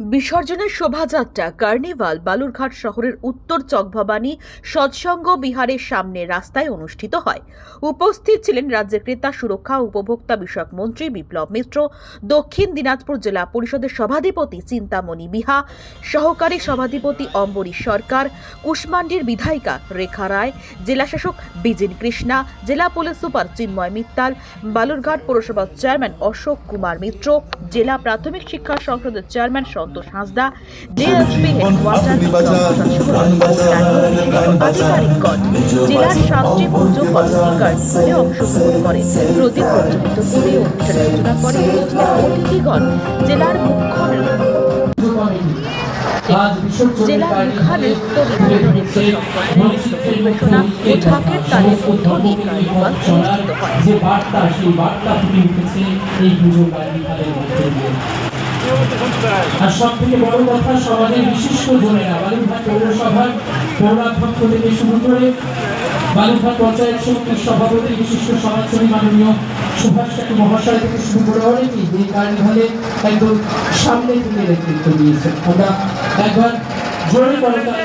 বিসর্জনের শোভাযাত্রা কার্নিভাল বালুরঘাট শহরের উত্তর চকভবানী সৎসঙ্গ বিহারের সামনে রাস্তায় অনুষ্ঠিত হয়। উপস্থিত ছিলেন রাজ্যের ক্রেতা, সুরক্ষা উপভোক্তা বিষয়ক মন্ত্রী বিপ্লব মিত্র, দক্ষিণ দিনাজপুর জেলা পরিষদের সভাধিপতি চিন্তামণি বিহা, সহকারী সভাধিপতি অম্বরীশ সরকার, কুশমান্ডির বিধায়িকা রেখা রায়, জেলাশাসক বিজিন কৃষ্ণা, জেলা পুলিশ সুপার চিন্ময় মিত্তাল, বালুরঘাট পৌরসভার চেয়ারম্যান অশোক কুমার মিত্র, জেলা প্রাথমিক শিক্ষা সংসদের চেয়ারম্যান ডিএসপি হেডকোয়ার্টার আধিকারিকগণ জেলার সাতটি পুজো কর্মীকার অংশগ্রহণ করে প্রদীপ প্রজ্বলিত করে অনুষ্ঠানের সূচনা করে অতিথিগণ। জেলার মুখ্য আজ বিসর্জনের মুখ্য নৃত্য পরিবেশনা ও ঢাকের তালে মধ্য কার্নিভাল অনুষ্ঠিত হয়। যে বার্তা সেই বার্তা ফুটে উঠেছে এই পুজো কার্নিভালের মধ্যে দিয়ে। আর সব থেকে বড় কথা, সমাজের বিশিষ্ট জনেরা পৌরসভার পৌরাধ্যক্ষ থেকে শুরু করে বালুরঘাট পঞ্চায়েত সমিতির সভাপতি, বিশিষ্ট সমাজসেবী মাননীয় সুভাষ চাকরি মহাশয় থেকে শুরু করে অনেকেই এই কার্নিভালে একদম সামনে থেকে নেতৃত্ব দিয়েছেন। আমরা একবার জোরে করে তালি